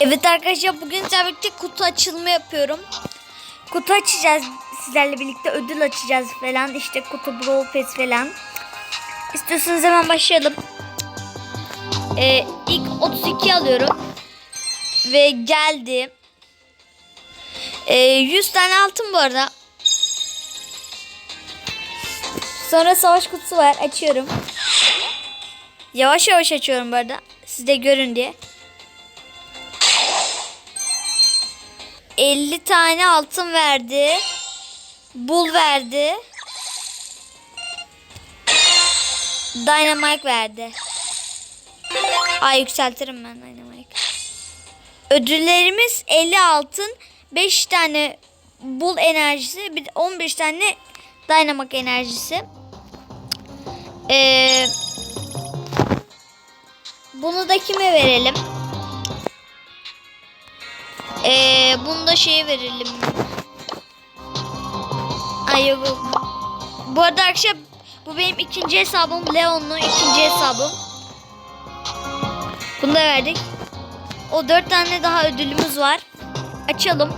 Evet arkadaşlar bugün sizlerle kutu açılımı yapıyorum. Kutu açacağız sizlerle birlikte ödül açacağız falan işte kutu brawl pass falan. İstiyorsanız hemen başlayalım. Ee, ilk 32 alıyorum. Ve geldi. Ee, 100 tane altın bu arada. Sonra savaş kutusu var açıyorum. Yavaş yavaş açıyorum bu arada. Siz de görün diye. 50 tane altın verdi. Bul verdi. Dynamite verdi. Ay yükseltirim ben Dynamite. Ödüllerimiz 50 altın, 5 tane bul enerjisi, bir de 15 tane Dynamite enerjisi. Ee, bunu da kime verelim? Ee, bunu da şeye verelim. Ay yok. Bu arada arkadaşlar bu benim ikinci hesabım. Leon'lu ikinci hesabım. Bunu da verdik. O dört tane daha ödülümüz var. Açalım.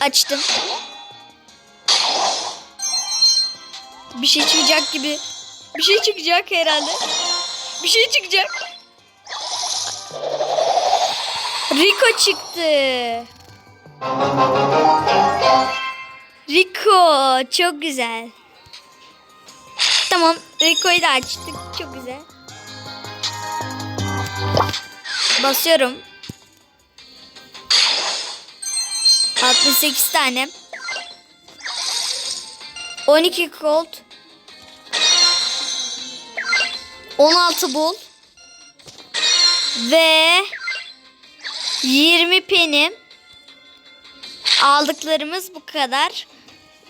Açtım. Bir şey çıkacak gibi. Bir şey çıkacak herhalde. Bir şey çıkacak. Rico çıktı. Rico çok güzel. Tamam Rico'yu da açtık. Çok güzel. Basıyorum. 68 tane. 12 gold. 16 bul. Ve 20 peni aldıklarımız bu kadar.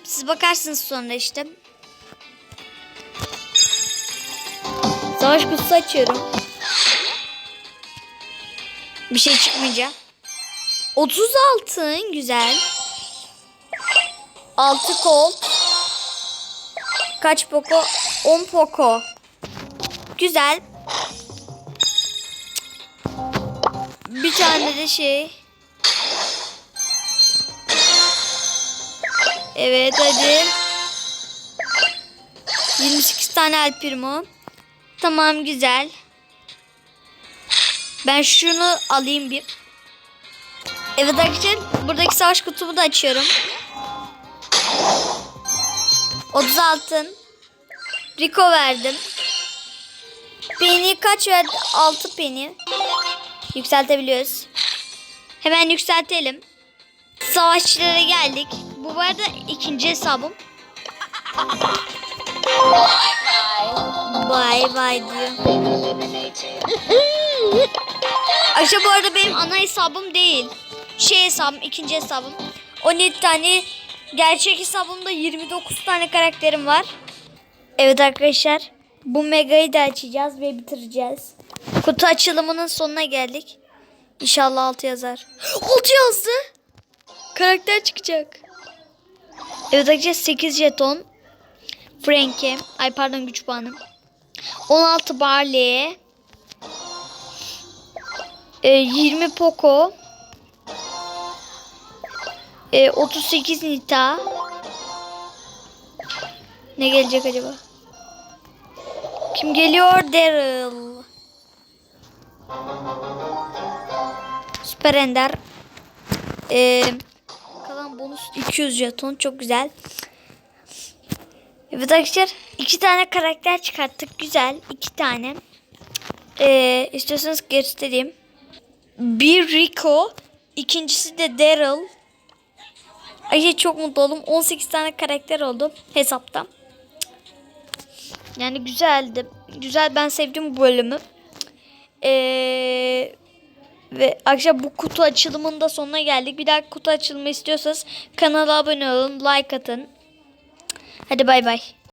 Siz bakarsınız sonra işte. Savaş kutusu açıyorum. Bir şey çıkmayacak. 30 altın güzel. 6 kol. Kaç poko? 10 poko. Güzel. Bir tane de şey. Evet hadi. 28 tane El. Tamam güzel. Ben şunu alayım bir. Evet arkadaşlar buradaki savaş kutumu da açıyorum. 30 altın. Rico verdim. Peni kaç verdi? 6 peni. Yükseltebiliyoruz. Hemen yükseltelim. Savaşçılara geldik. Bu arada ikinci hesabım. Bye bye diyor. Aşağı bu arada benim ana hesabım değil. Şey hesabım, ikinci hesabım. 17 tane gerçek hesabımda 29 tane karakterim var. Evet arkadaşlar. Bu megayı da açacağız ve bitireceğiz. Kutu açılımının sonuna geldik. İnşallah 6 yazar. 6 yazdı. Karakter çıkacak. Evet arkadaşlar 8 jeton. Frank'e. Ay pardon güç puanım. 16 Barley'e. E, 20 Poco. E, 38 Nita. Ne gelecek acaba? Kim geliyor? Daryl. Süper Ender. Ee, kalan bonus 200 jeton. Çok güzel. Evet arkadaşlar. iki tane karakter çıkarttık. Güzel. iki tane. Ee, istiyorsanız göstereyim. Bir Rico. ikincisi de Daryl. Ay çok mutlu oldum. 18 tane karakter oldu hesapta. Yani güzeldi. Güzel ben sevdim bu bölümü. Ee, ve arkadaşlar bu kutu açılımının da sonuna geldik. Bir daha kutu açılımı istiyorsanız kanala abone olun, like atın. Hadi bay bay.